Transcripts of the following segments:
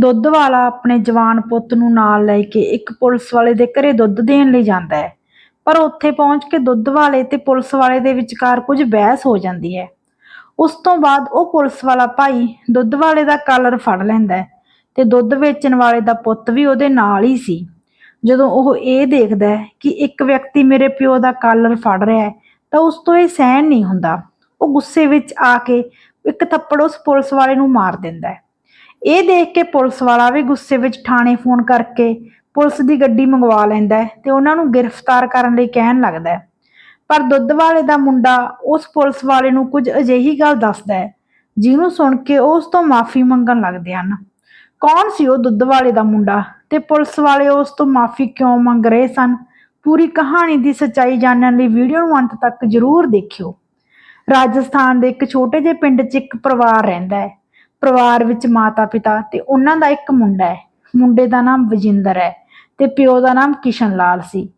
ਦੁੱਧ ਵਾਲਾ ਆਪਣੇ ਜਵਾਨ ਪੁੱਤ ਨੂੰ ਨਾਲ ਲੈ ਕੇ ਇੱਕ ਪੁਲਿਸ ਵਾਲੇ ਦੇ ਘਰੇ ਦੁੱਧ ਦੇਣ ਲਈ ਜਾਂਦਾ ਹੈ। ਪਰ ਉੱਥੇ ਪਹੁੰਚ ਕੇ ਦੁੱਧ ਵਾਲੇ ਤੇ ਪੁਲਿਸ ਵਾਲੇ ਦੇ ਵਿਚਕਾਰ ਕੁਝ ਬਹਿਸ ਹੋ ਜਾਂਦੀ ਹੈ। ਉਸ ਤੋਂ ਬਾਅਦ ਉਹ ਪੁਲਿਸ ਵਾਲਾ ਭਾਈ ਦੁੱਧ ਵਾਲੇ ਦਾ ਕਾਲਰ ਫੜ ਲੈਂਦਾ ਹੈ ਤੇ ਦੁੱਧ ਵੇਚਣ ਵਾਲੇ ਦਾ ਪੁੱਤ ਵੀ ਉਹਦੇ ਨਾਲ ਹੀ ਸੀ। ਜਦੋਂ ਉਹ ਇਹ ਦੇਖਦਾ ਹੈ ਕਿ ਇੱਕ ਵਿਅਕਤੀ ਮੇਰੇ ਪਿਓ ਦਾ ਕਾਲਰ ਫੜ ਰਿਹਾ ਹੈ, ਤਾਂ ਉਸ ਤੋਂ ਇਹ ਸਹਿਣ ਨਹੀਂ ਹੁੰਦਾ। ਉਹ ਗੁੱਸੇ ਵਿੱਚ ਆ ਕੇ ਇੱਕ ਥੱਪੜ ਉਸ ਪੁਲਿਸ ਵਾਲੇ ਨੂੰ ਮਾਰ ਦਿੰਦਾ ਹੈ। ਇਹ ਦੇਖ ਕੇ ਪੁਲਿਸ ਵਾਲਾ ਵੀ ਗੁੱਸੇ ਵਿੱਚ ਥਾਣੇ ਫੋਨ ਕਰਕੇ ਪੁਲਿਸ ਦੀ ਗੱਡੀ ਮੰਗਵਾ ਲੈਂਦਾ ਹੈ ਤੇ ਉਹਨਾਂ ਨੂੰ ਗ੍ਰਿਫਤਾਰ ਕਰਨ ਲਈ ਕਹਿਣ ਲੱਗਦਾ ਹੈ। ਪਰ ਦੁੱਧ ਵਾਲੇ ਦਾ ਮੁੰਡਾ ਉਸ ਪੁਲਿਸ ਵਾਲੇ ਨੂੰ ਕੁਝ ਅਜਿਹੀ ਗੱਲ ਦੱਸਦਾ ਹੈ, ਜਿਹਨੂੰ ਸੁਣ ਕੇ ਉਸ ਤੋਂ ਮਾਫੀ ਮੰਗਣ ਲੱਗਦੇ ਹਨ। ਕੌਣ ਸੀ ਉਹ ਦੁੱਧ ਵਾਲੇ ਦਾ ਮੁੰਡਾ ਤੇ ਪੁਲਿਸ ਵਾਲੇ ਉਸ ਤੋਂ ਮਾਫੀ ਕਿਉਂ ਮੰਗ ਰਹੇ ਸਨ? ਪੂਰੀ ਕਹਾਣੀ ਦੀ ਸੱਚਾਈ ਜਾਣਨ ਲਈ ਵੀਡੀਓ ਨੂੰ ਅੰਤ ਤੱਕ ਜ਼ਰੂਰ ਦੇਖਿਓ। ਰਾਜਸਥਾਨ ਦੇ ਇੱਕ ਛੋਟੇ ਜਿਹੇ ਪਿੰਡ 'ਚ ਇੱਕ ਪਰਿਵਾਰ ਰਹਿੰਦਾ ਹੈ। ਪਰਿਵਾਰ ਵਿੱਚ ਮਾਤਾ-ਪਿਤਾ ਤੇ ਉਹਨਾਂ ਦਾ ਇੱਕ ਮੁੰਡਾ ਹੈ। ਮੁੰਡੇ ਦਾ ਨਾਮ ਵਜਿੰਦਰ ਹੈ ਤੇ ਪਿਓ ਦਾ ਨਾਮ ਕਿਸ਼ਨ ਲਾਲ ਸੀ।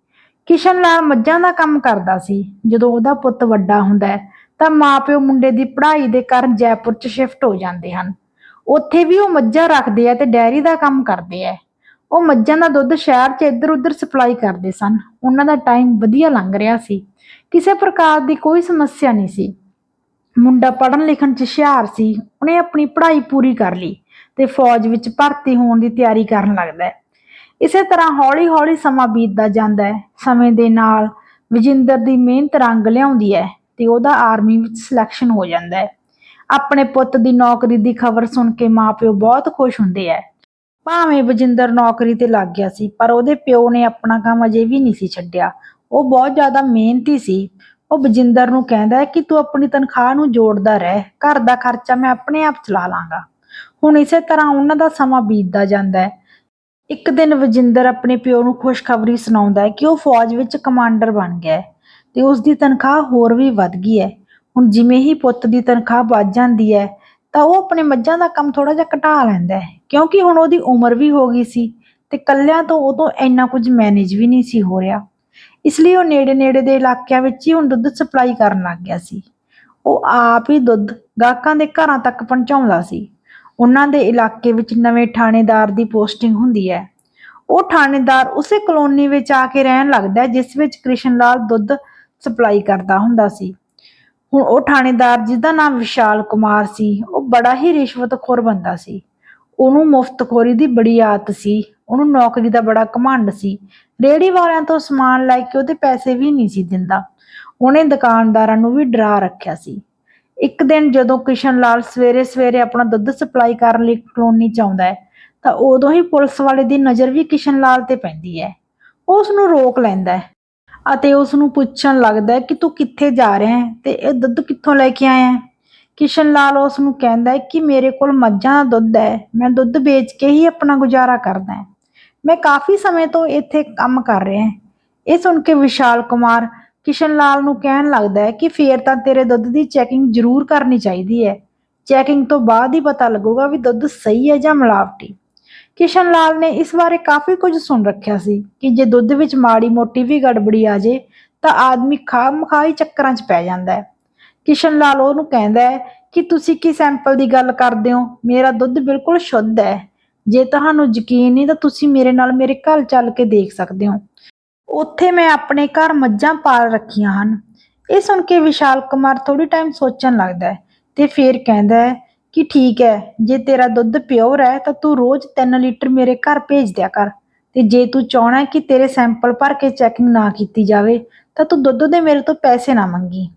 ਕਿਸ਼ਨ ਲਾਲ ਮੱਝਾਂ ਦਾ ਕੰਮ ਕਰਦਾ ਸੀ। ਜਦੋਂ ਉਹਦਾ ਪੁੱਤ ਵੱਡਾ ਹੁੰਦਾ ਹੈ ਤਾਂ ਮਾਪਿਓ ਮੁੰਡੇ ਦੀ ਪੜ੍ਹਾਈ ਦੇ ਕਾਰਨ ਜੈਪੁਰ 'ਚ ਸ਼ਿਫਟ ਹੋ ਜਾਂਦੇ ਹਨ। ਉੱਥੇ ਵੀ ਉਹ ਮੱਝਾਂ ਰੱਖਦੇ ਆ ਤੇ ਡੈਰੀ ਦਾ ਕੰਮ ਕਰਦੇ ਆ। ਉਹ ਮੱਝਾਂ ਦਾ ਦੁੱਧ ਸ਼ਹਿਰ 'ਚ ਇੱਧਰ-ਉੱਧਰ ਸਪਲਾਈ ਕਰਦੇ ਸਨ। ਉਹਨਾਂ ਦਾ ਟਾਈਮ ਵਧੀਆ ਲੰਘ ਰਿਹਾ ਸੀ। ਕਿਸੇ ਪ੍ਰਕਾਰ ਦੀ ਕੋਈ ਸਮੱਸਿਆ ਨਹੀਂ ਸੀ। ਮੁੰਡਾ ਪੜ੍ਹਨ ਲਿਖਣ 'ਚ ਹੁਸ਼ਿਆਰ ਸੀ, ਉਹਨੇ ਆਪਣੀ ਪੜ੍ਹਾਈ ਪੂਰੀ ਕਰ ਲਈ ਤੇ ਫੌਜ ਵਿੱਚ ਭਰਤੀ ਹੋਣ ਦੀ ਤਿਆਰੀ ਕਰਨ ਲੱਗਦਾ ਹੈ। ਇਸੇ ਤਰ੍ਹਾਂ ਹੌਲੀ-ਹੌਲੀ ਸਮਾਂ ਬੀਤਦਾ ਜਾਂਦਾ ਹੈ, ਸਮੇਂ ਦੇ ਨਾਲ ਵਿਜਿੰਦਰ ਦੀ ਮਿਹਨਤ ਰੰਗ ਲਿਆਉਂਦੀ ਹੈ ਤੇ ਉਹਦਾ ਆਰਮੀ ਵਿੱਚ ਸਿਲੈਕਸ਼ਨ ਹੋ ਜਾਂਦਾ ਹੈ। ਆਪਣੇ ਪੁੱਤ ਦੀ ਨੌਕਰੀ ਦੀ ਖਬਰ ਸੁਣ ਕੇ ਮਾਪਿਓ ਬਹੁਤ ਖੁਸ਼ ਹੁੰਦੇ ਐ ਭਾਵੇਂ ਵਜਿੰਦਰ ਨੌਕਰੀ ਤੇ ਲੱਗ ਗਿਆ ਸੀ, ਪਰ ਉਹਦੇ ਪਿਓ ਨੇ ਆਪਣਾ ਕੰਮ ਅਜੇ ਵੀ ਨਹੀਂ ਸੀ ਛੱਡਿਆ। ਉਹ ਬਹੁਤ ਜ਼ਿਆਦਾ ਮਿਹਨਤੀ ਸੀ। ਉਹ ਬਜਿੰਦਰ ਨੂੰ ਕਹਿੰਦਾ ਹੈ ਕਿ ਤੂੰ ਆਪਣੀ ਤਨਖਾਹ ਨੂੰ ਜੋੜਦਾ ਰਹਿ, ਘਰ ਦਾ ਖਰਚਾ ਮੈਂ ਆਪਣੇ ਆਪ ਚਲਾ ਲਾਂਗਾ। ਹੁਣ ਇਸੇ ਤਰ੍ਹਾਂ ਉਹਨਾਂ ਦਾ ਸਮਾਂ ਬੀਤਦਾ ਜਾਂਦਾ ਹੈ। ਇੱਕ ਦਿਨ ਵਜਿੰਦਰ ਆਪਣੇ ਪਿਓ ਨੂੰ ਖੁਸ਼ਖਬਰੀ ਸੁਣਾਉਂਦਾ ਹੈ ਕਿ ਉਹ ਫੌਜ ਵਿੱਚ ਕਮਾਂਡਰ ਬਣ ਗਿਆ ਹੈ ਤੇ ਉਸ ਦੀ ਤਨਖਾਹ ਹੋਰ ਵੀ ਵੱਧ ਗਈ ਹੈ। ਹੁਣ ਜਿਵੇਂ ਹੀ ਪੁੱਤ ਦੀ ਤਨਖਾਹ ਵੱਧ ਜਾਂਦੀ ਹੈ, ਤਾਂ ਉਹ ਆਪਣੇ ਮੱਝਾਂ ਦਾ ਕੰਮ ਥੋੜਾ ਜਿਹਾ ਘਟਾ ਲੈਂਦਾ ਹੈ, ਕਿਉਂਕਿ ਹੁਣ ਉਹਦੀ ਉਮਰ ਵੀ ਹੋ ਗਈ ਸੀ ਤੇ ਕੱਲਿਆਂ ਤੋਂ ਉਦੋਂ ਇੰਨਾ ਕੁਝ ਮੈਨੇਜ ਵੀ ਨਹੀਂ ਸੀ ਹੋ ਰਿਹਾ। ਇਸ ਲਈ ਉਹ ਨੇੜੇ-ਨੇੜੇ ਦੇ ਇਲਾਕਿਆਂ ਵਿੱਚ ਹੀ ਹੁਣ ਦੁੱਧ ਸਪਲਾਈ ਕਰਨ ਲੱਗ ਗਿਆ ਸੀ। ਉਹ ਆਪ ਹੀ ਦੁੱਧ ਗਾਹਕਾਂ ਦੇ ਘਰਾਂ ਤੱਕ ਪਹੁੰਚਾਉਂਦਾ ਸੀ। ਉਹਨਾਂ ਦੇ ਇਲਾਕੇ ਵਿੱਚ ਨਵੇਂ ਥਾਣੇਦਾਰ ਦੀ ਪੋਸਟਿੰਗ ਹੁੰਦੀ ਹੈ। ਉਹ ਥਾਣੇਦਾਰ ਉਸੇ ਕਲੋਨੀ ਵਿੱਚ ਆ ਕੇ ਰਹਿਣ ਲੱਗਦਾ ਜਿਸ ਵਿੱਚ ਕ੍ਰਿਸ਼ਨ ਲਾਲ ਦੁੱਧ ਸਪਲਾਈ ਕਰਦਾ ਹੁੰਦਾ ਸੀ। ਹੁਣ ਉਹ ਥਾਣੇਦਾਰ ਜਿਹਦਾ ਨਾਮ ਵਿਸ਼ਾਲ ਕੁਮਾਰ ਸੀ, ਉਹ ਬੜਾ ਹੀ ਰਿਸ਼ਵਤਖੋਰ ਬੰਦਾ ਸੀ। ਉਹਨੂੰ ਮੁਫਤਖੋਰੀ ਦੀ ਬੜੀ ਆਦਤ ਸੀ, ਉਹਨੂੰ ਨੌਕਰੀ ਦਾ ਬੜਾ ਘਮੰਡ ਸੀ ਰੇੜੀ ਵਾਲਿਆਂ ਤੋਂ ਸਮਾਨ ਲੈ ਕੇ ਉਹਦੇ ਪੈਸੇ ਵੀ ਨਹੀਂ ਸੀ ਦਿੰਦਾ। ਉਹਨੇ ਦੁਕਾਨਦਾਰਾਂ ਨੂੰ ਵੀ ਡਰਾ ਰੱਖਿਆ ਸੀ। ਇੱਕ ਦਿਨ ਜਦੋਂ ਕਿਸ਼ਨ ਲਾਲ ਸਵੇਰੇ ਸਵੇਰੇ ਆਪਣਾ ਦੁੱਧ ਸਪਲਾਈ ਕਰਨ ਲਈ ਕਲੋਨੀ ਚ ਆਉਂਦਾ ਹੈ, ਤਾਂ ਉਦੋਂ ਹੀ ਪੁਲਿਸ ਵਾਲੇ ਦੀ ਨਜ਼ਰ ਵੀ ਕਿਸ਼ਨ ਲਾਲ ਤੇ ਪੈਂਦੀ ਹੈ। ਉਹ ਉਸ ਨੂੰ ਰੋਕ ਲੈਂਦਾ ਹੈ ਅਤੇ ਉਸ ਨੂੰ ਪੁੱਛਣ ਲੱਗਦਾ ਹੈ ਕਿ ਤੂੰ ਕਿੱਥੇ ਜਾ ਰਿਹਾ ਹੈ ਤੇ ਇਹ ਦੁੱਧ ਕਿੱਥੋਂ ਲੈ ਕੇ ਆਇਆ ਹੈ? ਕਿਸ਼ਨ ਲਾਲ ਉਸ ਨੂੰ ਕਹਿੰਦਾ ਹੈ ਕਿ ਮੇਰੇ ਕੋਲ ਮੱਝਾਂ ਦਾ ਦੁੱਧ ਹੈ, ਮੈਂ ਦੁੱਧ ਵੇਚ ਕੇ ਹੀ ਆਪਣਾ ਗੁਜ਼ਾਰਾ ਕਰਦਾ ਹਾਂ। ਮੈਂ ਕਾਫੀ ਸਮੇਂ ਤੋਂ ਇੱਥੇ ਕੰਮ ਕਰ ਰਿਹਾ ਹਾਂ। ਇਹ ਸੁਣ ਕੇ ਵਿਸ਼ਾਲ ਕੁਮਾਰ ਕਿਸ਼ਨ ਲਾਲ ਨੂੰ ਕਹਿਣ ਲੱਗਦਾ ਹੈ ਕਿ ਫੇਰ ਤਾਂ ਤੇਰੇ ਦੁੱਧ ਦੀ ਚੈਕਿੰਗ ਜ਼ਰੂਰ ਕਰਨੀ ਚਾਹੀਦੀ ਹੈ। ਚੈਕਿੰਗ ਤੋਂ ਬਾਅਦ ਹੀ ਪਤਾ ਲੱਗੂਗਾ ਵੀ ਦੁੱਧ ਸਹੀ ਹੈ ਜਾਂ ਮਿਲਾਵਟੀ। ਕਿਸ਼ਨ ਲਾਲ ਨੇ ਇਸ ਬਾਰੇ ਕਾਫੀ ਕੁਝ ਸੁਣ ਰੱਖਿਆ ਸੀ ਕਿ ਜੇ ਦੁੱਧ ਵਿੱਚ ਮਾੜੀ ਮੋਟੀ ਵੀ ਗੜਬੜੀ ਆ ਜੇ, ਤਾਂ ਆਦਮੀ ਖਾਮ ਖਾਈ ਚੱਕਰਾਂ 'ਚ ਪੈ ਜਾਂਦਾ ਹੈ। ਕਿਸ਼ਨ ਲਾਲ ਉਹਨੂੰ ਕਹਿੰਦਾ ਹੈ ਕਿ ਤੁਸੀਂ ਕੀ ਸੈਂਪਲ ਦੀ ਗੱਲ ਕਰਦੇ ਹੋ? ਮੇਰਾ ਦੁੱਧ ਬਿਲਕੁਲ ਸ਼ੁੱਧ ਹੈ। ਜੇ ਤੁਹਾਨੂੰ ਯਕੀਨ ਨਹੀਂ ਤਾਂ ਤੁਸੀਂ ਮੇਰੇ ਨਾਲ ਮੇਰੇ ਘਰ ਚੱਲ ਕੇ ਦੇਖ ਸਕਦੇ ਹੋ। ਉੱਥੇ ਮੈਂ ਆਪਣੇ ਘਰ ਮੱਝਾਂ ਪਾਲ ਰੱਖੀਆਂ ਹਨ। ਇਹ ਸੁਣ ਕੇ ਵਿਸ਼ਾਲ ਕੁਮਾਰ ਥੋੜੀ ਟਾਈਮ ਸੋਚਣ ਲੱਗਦਾ ਹੈ ਤੇ ਫਿਰ ਕਹਿੰਦਾ ਹੈ ਕਿ ਠੀਕ ਹੈ, ਜੇ ਤੇਰਾ ਦੁੱਧ ਪਿਓਰ ਹੈ ਤਾਂ ਤੂੰ ਰੋਜ਼ 3 ਲੀਟਰ ਮੇਰੇ ਘਰ ਭੇਜ ਦਿਆ ਕਰ। ਤੇ ਜੇ ਤੂੰ ਚਾਹਣਾ ਕਿ ਤੇਰੇ ਸੈਂਪਲ ਭਰ ਕੇ ਚੈਕਿੰਗ ਨਾ ਕੀਤੀ ਜਾਵੇ ਤਾਂ ਤੂੰ ਦੁੱਧ ਦੇ ਮੇਰੇ ਤੋਂ ਪੈਸੇ ਨਾ ਮੰਗੀ।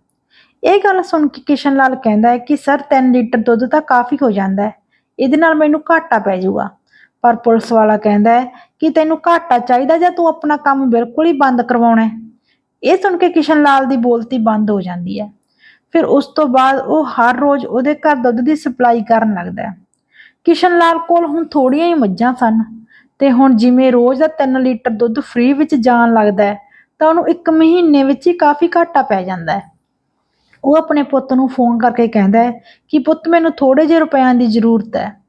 ਇਹ ਗੱਲ ਸੁਣ ਕੇ ਕਿਸ਼ਨ ਲਾਲ ਕਹਿੰਦਾ ਹੈ ਕਿ ਸਰ 3 ਲੀਟਰ ਦੁੱਧ ਤਾਂ ਕਾਫੀ ਹੋ ਜਾਂਦਾ ਹੈ। ਇਹਦੇ ਨਾਲ ਮੈਨੂੰ ਘਾਟਾ ਪੈ ਜਾਊਗਾ। ਪਰ ਪੁਲਿਸ ਵਾਲਾ ਕਹਿੰਦਾ ਹੈ ਕਿ ਤੈਨੂੰ ਘਾਟਾ ਚਾਹੀਦਾ ਜਾਂ ਤੂੰ ਆਪਣਾ ਕੰਮ ਬਿਲਕੁਲ ਹੀ ਬੰਦ ਕਰਵਾਉਣਾ ਇਹ ਸੁਣ ਕੇ ਕਿਸ਼ਨ ਲਾਲ ਦੀ ਬੋਲਤੀ ਬੰਦ ਹੋ ਜਾਂਦੀ ਹੈ। ਫਿਰ ਉਸ ਤੋਂ ਬਾਅਦ ਉਹ ਹਰ ਰੋਜ਼ ਉਹਦੇ ਘਰ ਦੁੱਧ ਦੀ ਸਪਲਾਈ ਕਰਨ ਲੱਗਦਾ ਹੈ। ਕਿਸ਼ਨ ਲਾਲ ਕੋਲ ਹੁਣ ਥੋੜੀਆਂ ਹੀ ਮੱਝਾਂ ਸਨ ਤੇ ਹੁਣ ਜਿਵੇਂ ਰੋਜ਼ ਦਾ 3 ਲੀਟਰ ਦੁੱਧ ਫ੍ਰੀ ਵਿੱਚ ਜਾਣ ਲੱਗਦਾ ਹੈ, ਤਾਂ ਉਹਨੂੰ ਇੱਕ ਮਹੀਨੇ ਵਿੱਚ ਹੀ ਕਾਫੀ ਘਾਟਾ ਪੈ ਜਾਂਦਾ ਹੈ। ਉਹ ਆਪਣੇ ਪੁੱਤ ਨੂੰ ਫੋਨ ਕਰਕੇ ਕਹਿੰਦਾ ਹੈ ਕਿ ਪੁੱਤ, ਮੈਨੂੰ ਥੋੜੇ ਜਿਹੇ ਰੁਪਇਆਂ ਦੀ ਜ਼ਰੂਰਤ ਹੈ।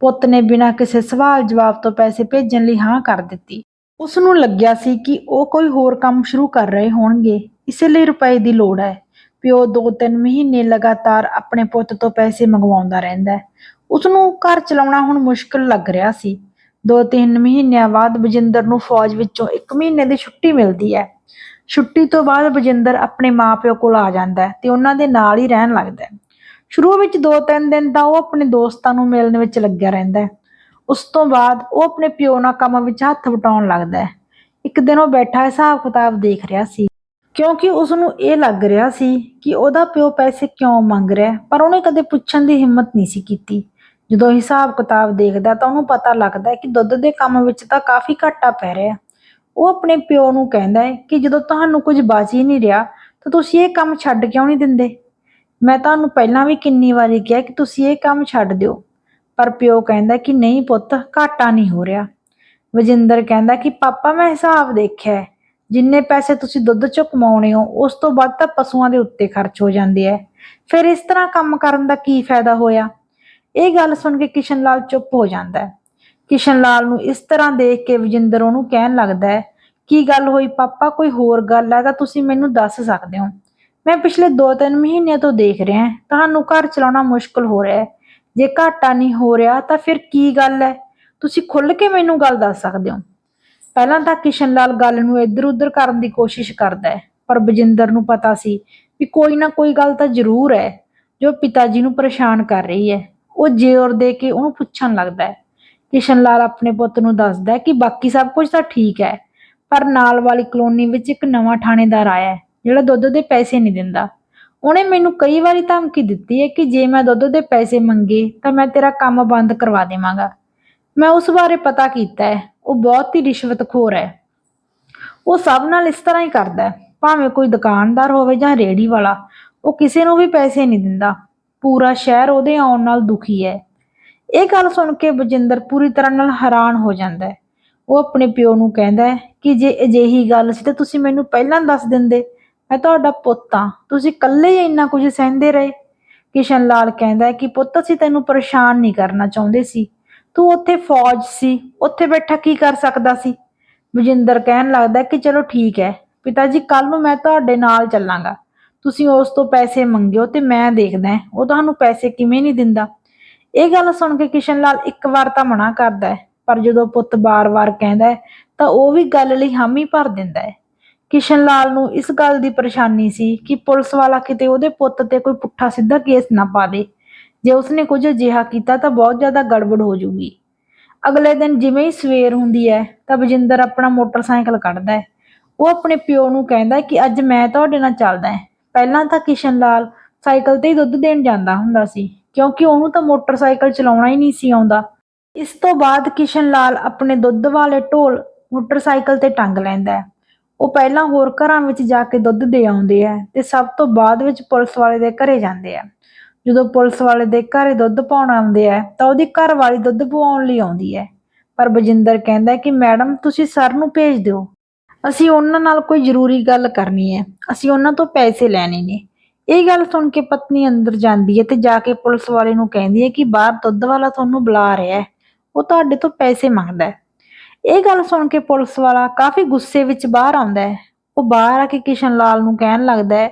ਪੁੱਤ ਨੇ ਬਿਨਾਂ ਕਿਸੇ ਸਵਾਲ ਜਵਾਬ ਤੋਂ ਪੈਸੇ ਭੇਜਣ ਲਈ ਹਾਂ ਕਰ ਦਿੱਤੀ। ਉਸ ਨੂੰ ਲੱਗਿਆ ਸੀ ਕਿ ਉਹ ਕੋਈ ਹੋਰ ਕੰਮ ਸ਼ੁਰੂ ਕਰ ਰਹੇ ਹੋਣਗੇ। ਇਸੇ ਲਈ ਰੁਪਏ ਦੀ ਲੋੜ ਹੈ। ਪਿਓ ਦੋ ਤਿੰਨ ਮਹੀਨੇ ਲਗਾਤਾਰ ਆਪਣੇ ਪੁੱਤ ਤੋਂ ਪੈਸੇ ਮੰਗਵਾਉਂਦਾ ਰਹਿੰਦਾ ਹੈ। ਉਸ ਨੂੰ ਘਰ ਚਲਾਉਣਾ ਹੁਣ ਮੁਸ਼ਕਲ ਲੱਗ ਰਿਹਾ ਸੀ। ਦੋ ਤਿੰਨ ਮਹੀਨਿਆਂ ਬਾਅਦ ਬਜਿੰਦਰ ਨੂੰ ਫੌਜ ਵਿੱਚੋਂ ਇੱਕ ਮਹੀਨੇ ਦੀ ਛੁੱਟੀ ਮਿਲਦੀ ਹੈ। ਛੁੱਟੀ ਤੋਂ ਬਾਅਦ ਬਜਿੰਦਰ ਆਪਣੇ ਮਾਪਿਓ ਕੋਲ ਆ ਜਾਂਦਾ ਹੈ ਤੇ ਉਹਨਾਂ ਦੇ ਨਾਲ ਹੀ ਰਹਿਣ ਲੱਗਦਾ ਹੈ। ਸ਼ੁਰੂ ਵਿੱਚ ਦੋ ਤਿੰਨ ਦਿਨ ਤਾਂ ਉਹ ਆਪਣੇ ਦੋਸਤਾਂ ਨੂੰ ਮਿਲਣ ਵਿੱਚ ਲੱਗਿਆ ਰਹਿੰਦਾ ਹੈ। ਉਸ ਤੋਂ ਬਾਅਦ ਉਹ ਆਪਣੇ ਪਿਓ ਨਾਲ ਕੰਮ ਵਿੱਚ ਹੱਥ ਵਟਾਉਣ ਲੱਗਦਾ ਹੈ। ਇੱਕ ਦਿਨ ਉਹ ਬੈਠਾ ਹਿਸਾਬ ਕਿਤਾਬ ਦੇਖ ਰਿਹਾ ਸੀ। ਕਿਉਂਕਿ ਉਸ ਨੂੰ ਇਹ ਲੱਗ ਰਿਹਾ ਸੀ ਕਿ ਉਹਦਾ ਪਿਓ ਪੈਸੇ ਕਿਉਂ ਮੰਗ ਰਿਹਾ ਪਰ ਉਹਨੇ ਕਦੇ ਪੁੱਛਣ ਦੀ ਹਿੰਮਤ ਨਹੀਂ ਸੀ ਕੀਤੀ। ਜਦੋਂ ਹਿਸਾਬ ਕਿਤਾਬ ਦੇਖਦਾ ਤਾਂ ਉਹਨੂੰ ਪਤਾ ਲੱਗਦਾ ਕਿ ਦੁੱਧ ਦੇ ਕੰਮ ਵਿੱਚ ਤਾਂ ਕਾਫੀ ਘਾਟਾ ਪੈ ਰਿਹਾ ਉਹ ਆਪਣੇ ਪਿਓ ਨੂੰ ਕਹਿੰਦਾ ਹੈ ਕਿ ਜਦੋਂ ਤੁਹਾਨੂੰ ਕੁਝ ਬਚ ਹੀ ਨਹੀਂ ਰਿਹਾ, ਤਾਂ ਤੁਸੀਂ ਇਹ ਕੰਮ ਛੱਡ ਕਿਉਂ ਨਹੀਂ ਦਿੰਦੇ? ਮੈਂ ਤੁਹਾਨੂੰ ਪਹਿਲਾਂ ਵੀ ਕਿੰਨੀ ਵਾਰੀ ਕਿਹਾ ਕਿ ਤੁਸੀਂ ਇਹ ਕੰਮ ਛੱਡ ਦਿਓ। ਪਰ ਪਿਓ ਕਹਿੰਦਾ ਕਿ ਨਹੀਂ ਪੁੱਤ, ਘਾਟਾ ਨਹੀਂ ਹੋ ਰਿਹਾ। ਵਜਿੰਦਰ ਕਹਿੰਦਾ ਕਿ ਪਾਪਾ, ਮੈਂ ਹਿਸਾਬ ਦੇਖਿਆ ਹੈ। ਜਿੰਨੇ ਪੈਸੇ ਤੁਸੀਂ ਦੁੱਧ ਚੋਂ ਕਮਾਉਣੇ ਹੋ, ਉਸ ਤੋਂ ਵੱਧ ਤਾਂ ਪਸ਼ੂਆਂ ਦੇ ਉੱਤੇ ਖਰਚ ਹੋ ਜਾਂਦੇ ਐ ਫਿਰ ਇਸ ਤਰ੍ਹਾਂ ਕੰਮ ਕਰਨ ਦਾ ਕੀ ਫਾਇਦਾ ਹੋਇਆ? ਇਹ ਗੱਲ ਸੁਣ ਕੇ ਕਿਸ਼ਨ ਲਾਲ ਚੁੱਪ ਹੋ ਜਾਂਦਾ ਹੈ। ਕਿਸ਼ਨ ਲਾਲ ਨੂੰ ਇਸ ਤਰ੍ਹਾਂ ਦੇਖ ਕੇ ਵਜਿੰਦਰ ਉਹਨੂੰ ਕਹਿਣ ਲੱਗਦਾ ਹੈ, ਕੀ ਗੱਲ ਹੋਈ ਪਾਪਾ? ਕੋਈ ਹੋਰ ਗੱਲ ਹੈ ਤਾਂ ਤੁਸੀਂ ਮੈਨੂੰ ਦੱਸ ਸਕਦੇ ਹੋ। ਮੈਂ ਪਿਛਲੇ 2-3 ਮਹੀਨਿਆਂ ਤੋਂ ਦੇਖ ਰਿਹਾ ਤੁਹਾਨੂੰ ਘਰ ਚਲਾਉਣਾ ਮੁਸ਼ਕਲ ਹੋ ਰਿਹਾ ਹੈ। ਜੇ ਘਾਟਾ ਨਹੀਂ ਹੋ ਰਿਹਾ ਤਾਂ ਫਿਰ ਕੀ ਗੱਲ ਹੈ? ਤੁਸੀਂ ਖੁੱਲ ਕੇ ਮੈਨੂੰ ਗੱਲ ਦੱਸ ਸਕਦੇ ਹੋ? ਪਹਿਲਾਂ ਤਾਂ ਕਿਸ਼ਨ ਲਾਲ ਗੱਲ ਨੂੰ ਇੱਧਰ ਉੱਧਰ ਕਰਨ ਦੀ ਕੋਸ਼ਿਸ਼ ਕਰਦਾ ਹੈ, ਪਰ ਬਜਿੰਦਰ ਨੂੰ ਪਤਾ ਸੀ ਵੀ ਕੋਈ ਨਾ ਕੋਈ ਗੱਲ ਤਾਂ ਜ਼ਰੂਰ ਹੈ, ਜੋ ਪਿਤਾ ਜੀ ਨੂੰ ਪਰੇਸ਼ਾਨ ਕਰ ਰਹੀ ਹੈ। ਉਹ ਜ਼ੋਰ ਦੇ ਕੇ ਉਹਨੂੰ ਪੁੱਛਣ ਲੱਗਦਾ ਹੈ। ਕਿਸ਼ਨ ਲਾਲ ਆਪਣੇ ਪੁੱਤ ਨੂੰ ਦੱਸਦਾ ਹੈ ਕਿ ਬਾਕੀ ਸਭ ਕੁਝ ਤਾਂ ਠੀਕ ਹੈ, ਪਰ ਨਾਲ ਵਾਲੀ ਕਲੋਨੀ ਵਿੱਚ ਇੱਕ ਨਵਾਂ ਥਾਣੇਦਾਰ ਆਇਆ ਹੈ, ਜਿਹੜਾ ਦੁੱਧ ਦੇ ਪੈਸੇ ਨਹੀਂ ਦਿੰਦਾ। ਉਹਨੇ ਮੈਨੂੰ ਕਈ ਵਾਰੀ ਧਮਕੀ ਦਿੱਤੀ ਹੈ ਕਿ ਜੇ ਮੈਂ ਦੁੱਧ ਦੇ ਪੈਸੇ ਮੰਗੇ ਤਾਂ ਮੈਂ ਤੇਰਾ ਕੰਮ ਬੰਦ ਕਰਵਾ ਦੇਵਾਂਗਾ। ਮੈਂ ਉਸ ਬਾਰੇ ਪਤਾ ਕੀਤਾ ਹੈ, ਉਹ ਬਹੁਤ ਹੀ ਰਿਸ਼ਵਤਖੋਰ ਹੈ। ਉਹ ਸਭ ਨਾਲ ਇਸ ਤਰ੍ਹਾਂ ਹੀ ਕਰਦਾ ਹੈ, ਭਾਵੇਂ ਕੋਈ ਦੁਕਾਨਦਾਰ ਹੋਵੇ ਜਾਂ ਰੇੜੀ ਵਾਲਾ, ਉਹ ਕਿਸੇ ਨੂੰ ਵੀ ਪੈਸੇ ਨਹੀਂ ਦਿੰਦਾ। ਪੂਰਾ ਸ਼ਹਿਰ ਉਹਦੇ ਆਉਣ ਨਾਲ ਦੁਖੀ ਹੈ। ਇਹ ਗੱਲ ਸੁਣ ਕੇ ਬਜਿੰਦਰ ਪੂਰੀ ਤਰ੍ਹਾਂ ਨਾਲ ਹੈਰਾਨ ਹੋ ਜਾਂਦਾ ਹੈ। ਉਹ ਆਪਣੇ ਪਿਓ ਨੂੰ ਕਹਿੰਦਾ ਹੈ ਕਿ ਜੇ ਅਜਿਹੀ ਗੱਲ ਸੀ ਤਾਂ ਤੁਸੀਂ ਮੈਨੂੰ ਪਹਿਲਾਂ ਦੱਸ ਦਿੰਦੇ। ਮੈਂ ਤੁਹਾਡਾ ਪੁੱਤ ਹਾਂ। ਤੁਸੀਂ ਇਕੱਲੇ ਹੀ ਇੰਨਾ ਕੁਝ ਸਹਿੰਦੇ ਰਹੇ। ਕਿਸ਼ਨ ਲਾਲ ਕਹਿੰਦਾ ਹੈ ਕਿ ਪੁੱਤ, ਅਸੀਂ ਤੈਨੂੰ ਪਰੇਸ਼ਾਨ ਨਹੀਂ ਕਰਨਾ ਚਾਹੁੰਦੇ ਸੀ। ਤੂੰ ਉੱਥੇ ਫੌਜ ਸੀ। ਉੱਥੇ ਬੈਠਾ ਕੀ ਕਰ ਸਕਦਾ ਸੀ? ਬਜਿੰਦਰ ਕਹਿਣ ਲੱਗਦਾ ਕਿ ਚਲੋ ਠੀਕ ਹੈ। ਪਿਤਾ ਜੀ ਕੱਲ ਨੂੰ ਮੈਂ ਤੁਹਾਡੇ ਨਾਲ ਚੱਲਾਂਗਾ। ਤੁਸੀਂ ਉਸ ਤੋਂ ਪੈਸੇ ਮੰਗਿਓ ਤੇ ਮੈਂ ਦੇਖਦਾ ਉਹ ਤੁਹਾਨੂੰ ਪੈਸੇ ਕਿਵੇਂ ਨਹੀਂ ਦਿੰਦਾ। ਇਹ ਗੱਲ ਸੁਣ ਕੇ ਕਿਸ਼ਨ ਲਾਲ ਇੱਕ ਵਾਰ ਤਾਂ ਮਨਾ ਕਰਦਾ ਹੈ, ਪਰ ਜਦੋਂ ਪੁੱਤ ਬਾਰ-ਬਾਰ ਕਹਿੰਦਾ ਹੈ, ਤਾਂ ਉਹ ਵੀ ਗੱਲ ਲਈ ਹਾਮੀ ਭਰ ਦਿੰਦਾ ਹੈ। ਕਿਸ਼ਨ ਲਾਲ ਨੂੰ ਇਸ ਗੱਲ ਦੀ ਪਰੇਸ਼ਾਨੀ ਸੀ ਕਿ ਪੁਲਿਸ ਵਾਲਾ ਕਿਤੇ ਉਹਦੇ ਪੁੱਤ ਤੇ ਕੋਈ ਪੁੱਠਾ ਸਿੱਧਾ ਕੇਸ ਨਾ ਪਾ ਦੇ। ਜੇ ਉਸਨੇ ਕੁਝ ਅਜਿਹਾ ਕੀਤਾ ਤਾਂ ਬਹੁਤ ਜ਼ਿਆਦਾ ਗੜਬੜ ਹੋ ਜਾਊਗੀ ਅਗਲੇ ਦਿਨ ਜਿਵੇਂ ਹੀ ਸਵੇਰ ਹੁੰਦੀ ਹੈ, ਤਾਂ ਬਜਿੰਦਰ ਆਪਣਾ ਮੋਟਰਸਾਈਕਲ ਕੱਢਦਾ ਹੈ। ਉਹ ਆਪਣੇ ਪਿਓ ਨੂੰ ਕਹਿੰਦਾ ਕਿ ਅੱਜ ਮੈਂ ਤੁਹਾਡੇ ਨਾਲ ਚੱਲਦਾ ਹਾਂ। ਪਹਿਲਾਂ ਤਾਂ ਕਿਸ਼ਨ ਲਾਲ ਸਾਈਕਲ ਤੇ ਹੀ ਦੁੱਧ ਦੇਣ ਜਾਂਦਾ ਹੁੰਦਾ ਸੀ, ਕਿਉਂਕਿ ਉਹਨੂੰ ਤਾਂ ਮੋਟਰਸਾਈਕਲ ਚਲਾਉਣਾ ਹੀ ਨਹੀਂ ਸੀ ਆਉਂਦਾ। ਇਸ ਤੋਂ ਬਾਅਦ ਕਿਸ਼ਨ ਲਾਲ ਆਪਣੇ ਦੁੱਧ ਵਾਲੇ ਢੋਲ ਮੋਟਰਸਾਈਕਲ ਤੇ ਟੰਗ ਲੈਂਦਾ ਹੈ। ਉਹ ਪਹਿਲਾਂ ਹੋਰ ਘਰਾਂ ਵਿੱਚ ਜਾ ਕੇ ਦੁੱਧ ਦੇ ਆਉਂਦੇ ਆ ਤੇ ਸਭ ਤੋਂ ਬਾਅਦ ਵਿੱਚ ਪੁਲਿਸ ਵਾਲੇ ਦੇ ਘਰੇ ਜਾਂਦੇ ਆ ਜਦੋਂ ਪੁਲਿਸ ਵਾਲੇ ਦੇ ਘਰੇ ਦੁੱਧ ਪਾਉਣ ਆਉਂਦੇ ਆ ਤਾਂ ਉਹਦੀ ਘਰ ਵਾਲੀ ਦੁੱਧ ਪਵਾਉਣ ਲਈ ਆਉਂਦੀ ਹੈ। ਪਰ ਬਜਿੰਦਰ ਕਹਿੰਦਾ ਕਿ, ਮੈਡਮ, ਤੁਸੀਂ ਸਰ ਨੂੰ ਭੇਜ ਦਿਓ। ਅਸੀਂ ਉਹਨਾਂ ਨਾਲ ਕੋਈ ਜ਼ਰੂਰੀ ਗੱਲ ਕਰਨੀ ਹੈ। ਅਸੀਂ ਉਹਨਾਂ ਤੋਂ ਪੈਸੇ ਲੈਣੇ ਨੇ। ਇਹ ਗੱਲ ਸੁਣ ਕੇ ਪਤਨੀ ਅੰਦਰ ਜਾਂਦੀ ਹੈ ਤੇ ਜਾ ਕੇ ਪੁਲਿਸ ਵਾਲੇ ਨੂੰ ਕਹਿੰਦੀ ਹੈ ਕਿ ਬਾਹਰ ਦੁੱਧ ਵਾਲਾ ਤੁਹਾਨੂੰ ਬੁਲਾ ਰਿਹਾ ਹੈ। ਉਹ ਤੁਹਾਡੇ ਤੋਂ ਪੈਸੇ ਮੰਗਦਾ ਹੈ। ਇਹ ਗੱਲ ਸੁਣ ਕੇ ਪੁਲਿਸ ਵਾਲਾ ਕਾਫੀ ਗੁੱਸੇ ਵਿੱਚ ਬਾਹਰ ਆਉਂਦਾ ਹੈ। ਉਹ ਬਾਹਰ ਆ ਕੇ ਕਿਸ਼ਨ ਲਾਲ ਨੂੰ ਕਹਿਣ ਲੱਗਦਾ ਹੈ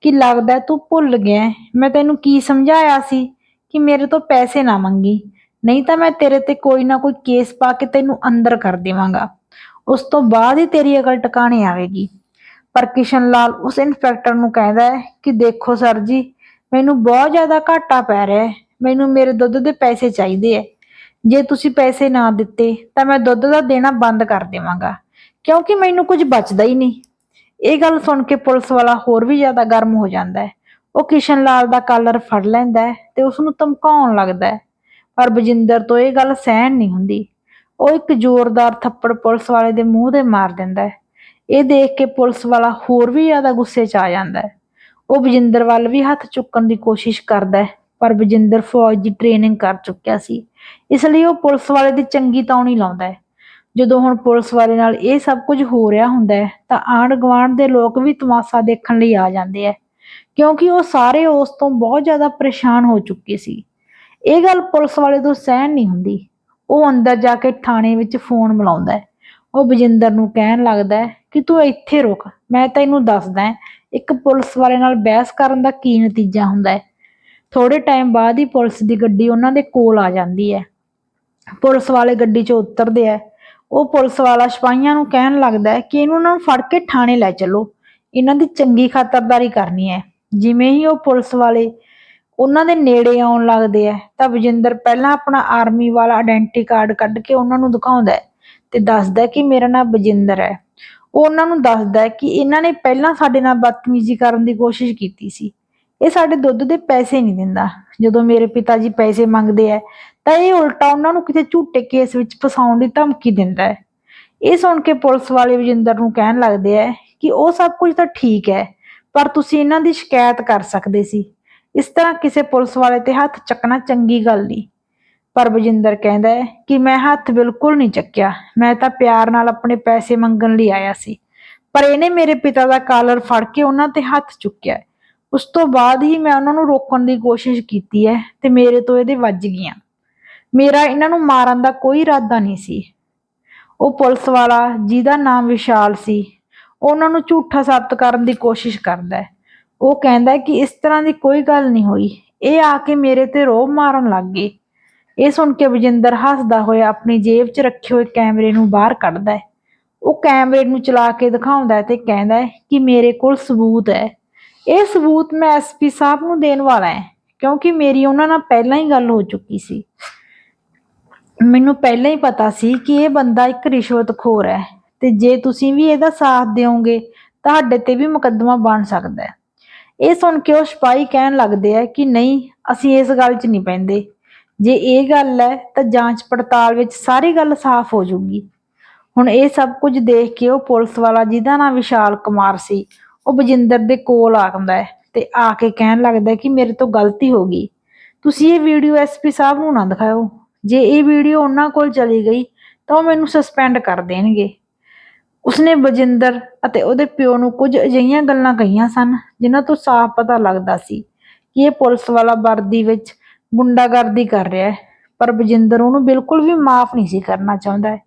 ਕਿ ਲੱਗਦਾ ਤੂੰ ਭੁੱਲ ਗਿਆ ਮੈਂ ਤੈਨੂੰ ਕੀ ਸਮਝਾਇਆ ਸੀ ਕਿ ਮੇਰੇ ਤੋਂ ਪੈਸੇ ਨਾ ਮੰਗੀ। ਨਹੀਂ ਤਾਂ ਮੈਂ ਤੇਰੇ ਤੇ ਕੋਈ ਨਾ ਕੋਈ ਕੇਸ ਪਾ ਕੇ ਤੈਨੂੰ ਅੰਦਰ ਕਰ ਦੇਵਾਂਗਾ। ਉਸ ਤੋਂ ਬਾਅਦ ਹੀ ਤੇਰੀ ਅਕਲ ਟਿਕਾਣੇ ਆਵੇਗੀ। ਪਰ ਕਿਸ਼ਨ ਲਾਲ ਉਸ ਇਨਸਪੈਕਟਰ ਨੂੰ ਕਹਿੰਦਾ ਹੈ ਕਿ ਦੇਖੋ ਸਰ ਜੀ, ਮੈਨੂੰ ਬਹੁਤ ਜ਼ਿਆਦਾ ਘਾਟਾ ਪੈ ਰਿਹਾ ਹੈ। ਮੈਨੂੰ ਮੇਰੇ ਦੁੱਧ ਦੇ ਪੈਸੇ ਚਾਹੀਦੇ ਹੈ। ਜੇ ਤੁਸੀਂ ਪੈਸੇ ਨਾ ਦਿੱਤੇ, ਤਾਂ ਮੈਂ ਦੁੱਧ ਦਾ ਦੇਣਾ ਬੰਦ ਕਰ ਦੇਵਾਂਗਾ। ਕਿਉਂਕਿ ਮੈਨੂੰ ਕੁਝ ਬਚਦਾ ਹੀ ਨਹੀਂ। ਇਹ ਗੱਲ ਸੁਣ ਕੇ ਪੁਲਿਸ ਵਾਲਾ ਹੋਰ ਵੀ ਜ਼ਿਆਦਾ ਗਰਮ ਹੋ ਜਾਂਦਾ ਹੈ। ਉਹ ਕਿਸ਼ਨ ਲਾਲ ਦਾ ਕਾਲਰ ਫੜ ਲੈਂਦਾ ਹੈ ਤੇ ਉਸ ਨੂੰ ਧਮਕਾਉਣ ਲੱਗਦਾ ਹੈ। ਪਰ ਬਜਿੰਦਰ ਤੋਂ ਇਹ ਗੱਲ ਸਹਿਣ ਨਹੀਂ ਹੁੰਦੀ। ਉਹ ਇੱਕ ਜ਼ੋਰਦਾਰ ਥੱਪੜ ਪੁਲਿਸ ਵਾਲੇ ਦੇ ਮੂੰਹ ਤੇ ਮਾਰ ਦਿੰਦਾ ਹੈ। ਇਹ ਦੇਖ ਕੇ ਪੁਲਿਸ ਵਾਲਾ ਹੋਰ ਵੀ ਜ਼ਿਆਦਾ ਗੁੱਸੇ 'ਚ ਆ ਜਾਂਦਾ ਹੈ। ਉਹ ਬਜਿੰਦਰ ਵੱਲ ਵੀ ਹੱਥ ਚੁੱਕਣ ਦੀ ਕੋਸ਼ਿਸ਼ ਕਰਦਾ ਹੈ, ਪਰ ਬਜਿੰਦਰ ਫੌਜ ਦੀ ਟ੍ਰੇਨਿੰਗ ਕਰ ਚੁੱਕਿਆ ਸੀ। ਇਸ ਲਈ ਉਹ ਪੁਲਿਸ ਵਾਲੇ ਦੀ ਚੰਗੀ ਤੌਣੀ ਲਾਉਂਦਾ ਹੈ। ਜਦੋਂ ਹੁਣ ਪੁਲਿਸ ਵਾਲੇ ਨਾਲ ਇਹ ਸਭ ਕੁਝ ਹੋ ਰਿਹਾ ਹੁੰਦਾ ਹੈ, ਤਾਂ ਆਂਢ ਗੁਆਂਢ ਦੇ ਲੋਕ ਵੀ ਤਮਾਸ਼ਾ ਦੇਖਣ ਲਈ ਆ ਜਾਂਦੇ ਆ ਕਿਉਂਕਿ ਉਹ ਸਾਰੇ ਉਸ ਤੋਂ ਬਹੁਤ ਜ਼ਿਆਦਾ ਪਰੇਸ਼ਾਨ ਹੋ ਚੁੱਕੇ ਸੀ। ਇਹ ਗੱਲ ਪੁਲਿਸ ਵਾਲੇ ਤੋਂ ਸਹਿਣ ਨਹੀਂ ਹੁੰਦੀ। ਉਹ ਅੰਦਰ ਜਾ ਕੇ ਥਾਣੇ ਵਿੱਚ ਫੋਨ ਮਿਲਾਉਂਦਾ ਹੈ। ਉਹ ਬਜਿੰਦਰ ਨੂੰ ਕਹਿਣ ਲੱਗਦਾ ਹੈ ਕਿ ਤੂੰ ਇੱਥੇ ਰੁਕ, ਮੈਂ ਤੈਨੂੰ ਦੱਸਦਾ ਇੱਕ ਪੁਲਿਸ ਵਾਲੇ ਨਾਲ ਬਹਿਸ ਕਰਨ ਦਾ ਕੀ ਨਤੀਜਾ ਹੁੰਦਾ ਹੈ। ਥੋੜੇ ਟਾਈਮ ਬਾਅਦ ਹੀ ਪੁਲਿਸ ਦੀ ਗੱਡੀ ਉਹਨਾਂ ਦੇ ਕੋਲ ਆ ਜਾਂਦੀ ਹੈ। ਪੁਲਿਸ ਵਾਲੇ ਗੱਡੀ 'ਚੋਂ ਉਤਰਦੇ ਆ ਉਹ ਪੁਲਿਸ ਵਾਲਾ ਸਿਪਾਹੀਆਂ ਨੂੰ ਕਹਿਣ ਲੱਗਦਾ ਹੈ ਕਿ ਇਹਨੂੰ ਉਹਨਾਂ ਨੂੰ ਫੜ ਕੇ ਥਾਣੇ ਲੈ ਚੱਲੋ। ਇਹਨਾਂ ਦੀ ਚੰਗੀ ਖਾਤਰਦਾਰੀ ਕਰਨੀ ਹੈ। ਜਿਵੇਂ ਹੀ ਉਹ ਪੁਲਿਸ ਵਾਲੇ ਉਹਨਾਂ ਦੇ ਨੇੜੇ ਆਉਣ ਲੱਗਦੇ ਹੈ ਤਾਂ ਵਜਿੰਦਰ ਪਹਿਲਾਂ ਆਪਣਾ ਆਰਮੀ ਵਾਲਾ ਆਇਡੈਂਟੀ ਕਾਰਡ ਕੱਢ ਕੇ ਉਹਨਾਂ ਨੂੰ ਦਿਖਾਉਂਦਾ ਹੈ ਤੇ ਦੱਸਦਾ ਹੈ ਕਿ ਮੇਰਾ ਨਾਮ ਵਜਿੰਦਰ ਹੈ। ਉਹ ਉਹਨਾਂ ਨੂੰ ਦੱਸਦਾ ਹੈ ਕਿ ਇਹਨਾਂ ਨੇ ਪਹਿਲਾਂ ਸਾਡੇ ਨਾਲ ਬਦਤਮੀਜ਼ੀ ਕਰਨ ਦੀ ਕੋਸ਼ਿਸ਼ ਕੀਤੀ ਸੀ। ਇਹ ਸਾਡੇ ਦੁੱਧ ਦੇ ਪੈਸੇ ਨਹੀਂ ਦਿੰਦਾ। ਜਦੋਂ ਮੇਰੇ ਪਿਤਾ ਜੀ ਪੈਸੇ ਮੰਗਦੇ ਆ, ਤਾਂ ਇਹ ਉਲਟਾ ਉਹਨਾਂ ਨੂੰ ਕਿਸੇ ਝੂਠੇ ਕੇਸ ਵਿੱਚ ਫਸਾਉਣ ਦੀ ਧਮਕੀ ਦਿੰਦਾ ਹੈ। ਇਹ ਸੁਣ ਕੇ ਪੁਲਿਸ ਵਾਲੇ ਵਜਿੰਦਰ ਨੂੰ ਕਹਿਣ ਲੱਗਦੇ ਆ ਕਿ ਉਹ ਸਭ ਕੁਝ ਤਾਂ ਠੀਕ ਹੈ, ਪਰ ਤੁਸੀਂ ਇਹਨਾਂ ਦੀ ਸ਼ਿਕਾਇਤ ਕਰ ਸਕਦੇ ਸੀ। ਇਸ ਤਰ੍ਹਾਂ ਕਿਸੇ ਪੁਲਿਸ ਵਾਲੇ ਤੇ ਹੱਥ ਚੱਕਣਾ ਚੰਗੀ ਗੱਲ ਨਹੀਂ। ਪਰ ਬਜਿੰਦਰ ਕਹਿੰਦਾ ਹੈ ਕਿ ਮੈਂ ਹੱਥ ਬਿਲਕੁਲ ਨਹੀਂ ਚੱਕਿਆ। ਮੈਂ ਤਾਂ ਪਿਆਰ ਨਾਲ ਆਪਣੇ ਪੈਸੇ ਮੰਗਣ ਲਈ ਆਇਆ ਸੀ। ਪਰ ਇਹਨੇ ਮੇਰੇ ਪਿਤਾ ਦਾ ਕਾਲਰ ਫੜ ਕੇ ਉਹਨਾਂ ਤੇ ਹੱਥ ਚੁੱਕਿਆ ਉਸ ਤੋਂ ਬਾਅਦ ਹੀ ਮੈਂ ਉਹਨਾਂ ਨੂੰ ਰੋਕਣ ਦੀ ਕੋਸ਼ਿਸ਼ ਕੀਤੀ ਹੈ ਤੇ ਮੇਰੇ ਤੋਂ ਇਹਦੇ ਵੱਜ ਗਈਆਂ। ਮੇਰਾ ਇਹਨਾਂ ਨੂੰ ਮਾਰਨ ਦਾ ਕੋਈ ਇਰਾਦਾ ਨਹੀਂ ਸੀ। ਉਹ ਪੁਲਿਸ ਵਾਲਾ ਜਿਹਦਾ ਨਾਮ ਵਿਸ਼ਾਲ ਸੀ, ਉਹਨਾਂ ਨੂੰ ਝੂਠਾ ਸਾਬਤ ਕਰਨ ਦੀ ਕੋਸ਼ਿਸ਼ ਕਰਦਾ ਹੈ। ਉਹ ਕਹਿੰਦਾ ਕਿ ਇਸ ਤਰ੍ਹਾਂ ਦੀ ਕੋਈ ਗੱਲ ਨਹੀਂ ਹੋਈ। ਇਹ ਆ ਕੇ ਮੇਰੇ ਤੇ ਰੋਹ ਮਾਰਨ ਲੱਗ ਗਏ ਇਹ ਸੁਣ ਕੇ ਵਜਿੰਦਰ ਹੱਸਦਾ ਹੋਇਆ ਆਪਣੀ ਜੇਬ 'ਚ ਰੱਖੇ ਹੋਏ ਕੈਮਰੇ ਨੂੰ ਬਾਹਰ ਕੱਢਦਾ ਹੈ। ਉਹ ਕੈਮਰੇ ਨੂੰ ਚਲਾ ਕੇ ਦਿਖਾਉਂਦਾ ਹੈ ਤੇ ਕਹਿੰਦਾ ਹੈ ਕਿ ਮੇਰੇ ਕੋਲ ਸਬੂਤ ਹੈ। ਇਹ ਸਬੂਤ ਮੈਂ ਐਸਪੀ ਸਾਹਿਬ ਨੂੰ ਦੇਣ ਵਾਲਾ ਹੈ, ਕਿਉਂਕਿ ਮੇਰੀ ਉਹਨਾਂ ਨਾਲ ਪਹਿਲਾਂ ਹੀ ਗੱਲ ਹੋ ਚੁੱਕੀ ਸੀ। ਮੈਨੂੰ ਪਹਿਲਾਂ ਹੀ ਪਤਾ ਸੀ ਕਿ ਇਹ ਬੰਦਾ ਇੱਕ ਰਿਸ਼ਵਤਖੋਰ ਹੈ ਤੇ ਜੇ ਤੁਸੀਂ ਵੀ ਇਹਦਾ ਸਾਥ ਦਿਓਗੇ, ਤੁਹਾਡੇ ਤੇ ਵੀ ਮੁਕੱਦਮਾ ਬਣ ਸਕਦਾ ਹੈ। ਇਹ ਸੁਣ ਕੇ ਉਹ ਸਿਪਾਹੀ ਕਹਿਣ ਲੱਗਦੇ ਆ ਕਿ ਨਹੀਂ, ਅਸੀਂ ਇਸ ਗੱਲ 'ਚ ਨਹੀਂ ਪੈਂਦੇ। ਜੇ ਇਹ ਗੱਲ ਹੈ ਤਾਂ ਜਾਂਚ ਪੜਤਾਲ ਵਿੱਚ ਸਾਰੀ ਗੱਲ ਸਾਫ਼ ਹੋ ਜਾਊਗੀ। ਹੁਣ ਇਹ ਸਭ ਕੁਝ ਦੇਖ ਕੇ ਉਹ ਪੁਲਿਸ ਵਾਲਾ ਜਿਹਦਾ ਨਾਮ ਵਿਸ਼ਾਲ ਕੁਮਾਰ ਸੀ, ਉਹ ਬਜਿੰਦਰ ਦੇ ਕੋਲ ਆਉਂਦਾ ਹੈ ਤੇ ਆ ਕੇ ਕਹਿਣ ਲੱਗਦਾ ਕਿ ਮੇਰੇ ਤੋਂ ਗਲਤੀ ਹੋ ਗਈ। ਤੁਸੀਂ ਇਹ ਵੀਡੀਓ ਐਸਪੀ ਸਾਹਿਬ ਨੂੰ ਨਾ ਦਿਖਾਓ ਜੇ ਇਹ ਵੀਡੀਓ ਉਹਨਾਂ ਕੋਲ ਚਲੀ ਗਈ ਤਾਂ ਉਹ ਮੈਨੂੰ ਸਸਪੈਂਡ ਕਰ ਦੇਣਗੇ। ਉਸਨੇ ਬਜਿੰਦਰ ਅਤੇ ਉਹਦੇ ਪਿਓ ਨੂੰ ਕੁਝ ਅਜਿਹੀਆਂ ਗੱਲਾਂ ਕਹੀਆਂ ਸਨ, ਜਿਨ੍ਹਾਂ ਤੋਂ ਸਾਫ਼ ਪਤਾ ਲੱਗਦਾ ਸੀ ਕਿ ਇਹ ਪੁਲਿਸ ਵਾਲਾ ਵਰਦੀ ਵਿੱਚ ਗੁੰਡਾਗਰਦੀ ਕਰ ਰਿਹਾ ਹੈ। ਪਰ ਬਜਿੰਦਰ ਉਹਨੂੰ ਬਿਲਕੁਲ ਵੀ ਮਾਫ ਨਹੀਂ ਸੀ ਕਰਨਾ ਚਾਹੁੰਦਾ।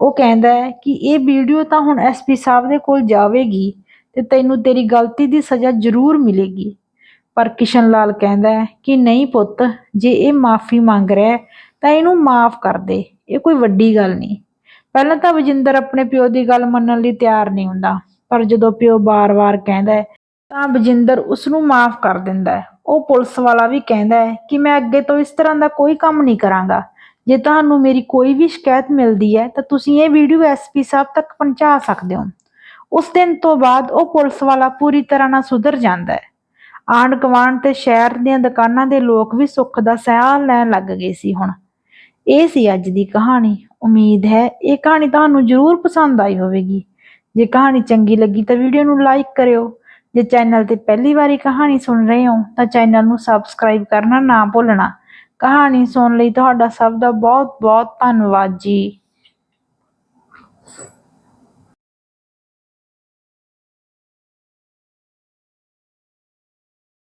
ਉਹ ਕਹਿੰਦਾ ਹੈ ਕਿ ਇਹ ਵੀਡੀਓ ਤਾਂ ਹੁਣ ਐਸਪੀ ਸਾਹਿਬ ਦੇ ਕੋਲ ਜਾਵੇਗੀ ਤੇ ਤੈਨੂੰ ਤੇਰੀ ਗਲਤੀ ਦੀ ਸਜ਼ਾ ਜ਼ਰੂਰ ਮਿਲੇਗੀ। ਪਰ ਕਿਸ਼ਨ ਲਾਲ ਕਹਿੰਦਾ ਹੈ ਕਿ ਨਹੀਂ ਪੁੱਤ, ਜੇ ਇਹ ਮਾਫੀ ਮੰਗ ਰਿਹਾ ਤਾਂ ਇਹਨੂੰ ਮਾਫ ਕਰ ਦੇ। ਇਹ ਕੋਈ ਵੱਡੀ ਗੱਲ ਨਹੀਂ। ਪਹਿਲਾਂ ਤਾਂ ਵਜਿੰਦਰ ਆਪਣੇ ਪਿਓ ਦੀ ਗੱਲ ਮੰਨਣ ਲਈ ਤਿਆਰ ਨਹੀਂ ਹੁੰਦਾ, ਪਰ ਜਦੋਂ ਪਿਓ ਬਾਰ-ਬਾਰ ਕਹਿੰਦਾ ਹੈ, ਤਾਂ ਵਜਿੰਦਰ ਉਸ ਨੂੰ ਮਾਫ ਕਰ ਦਿੰਦਾ ਹੈ। ਉਹ ਪੁਲਿਸ ਵਾਲਾ ਵੀ ਕਹਿੰਦਾ ਹੈ ਕਿ ਮੈਂ ਅੱਗੇ ਤੋਂ ਇਸ ਤਰ੍ਹਾਂ ਦਾ ਕੋਈ ਕੰਮ ਨਹੀਂ ਕਰਾਂਗਾ। ਜੇ ਤੁਹਾਨੂੰ ਮੇਰੀ ਕੋਈ ਵੀ ਸ਼ਿਕਾਇਤ ਮਿਲਦੀ ਹੈ, ਤਾਂ ਤੁਸੀਂ ਇਹ ਵੀਡੀਓ ਐਸਪੀ ਸਾਹਿਬ ਤੱਕ ਪਹੁੰਚਾ ਸਕਦੇ ਹੋ। ਉਸ ਦਿਨ ਤੋਂ ਬਾਅਦ ਉਹ ਪੁਲਿਸ ਵਾਲਾ ਪੂਰੀ ਤਰ੍ਹਾਂ ਨਾਲ ਸੁਧਰ ਜਾਂਦਾ ਹੈ। ਆਂਢ ਗੁਆਂਢ ਤੇ ਸ਼ਹਿਰ ਦੀਆਂ ਦੁਕਾਨਾਂ ਦੇ ਲੋਕ ਵੀ ਸੁੱਖ ਦਾ ਸਾਹ ਲੈਣ ਲੱਗ ਗਏ ਸੀ ਹੁਣ। ਇਹ ਸੀ ਅੱਜ ਦੀ ਕਹਾਣੀ। ਉਮੀਦ ਹੈ ਇਹ ਕਹਾਣੀ ਤੁਹਾਨੂੰ ਜ਼ਰੂਰ ਪਸੰਦ ਆਈ ਹੋਵੇਗੀ। ਜੇ ਕਹਾਣੀ ਚੰਗੀ ਲੱਗੀ ਤਾਂ ਵੀਡੀਓ ਨੂੰ ਲਾਈਕ ਕਰਿਓ। ਜੇ ਚੈਨਲ ਤੇ ਪਹਿਲੀ ਵਾਰੀ ਕਹਾਣੀ ਸੁਣ ਰਹੇ ਹੋ ਤਾਂ ਚੈਨਲ ਨੂੰ ਸਬਸਕ੍ਰਾਈਬ ਕਰਨਾ ਨਾ ਭੁੱਲਣਾ। ਕਹਾਣੀ ਸੁਣਨ ਲਈ ਤੁਹਾਡਾ ਸਭ ਦਾ ਬਹੁਤ ਬਹੁਤ ਧੰਨਵਾਦ ਜੀ।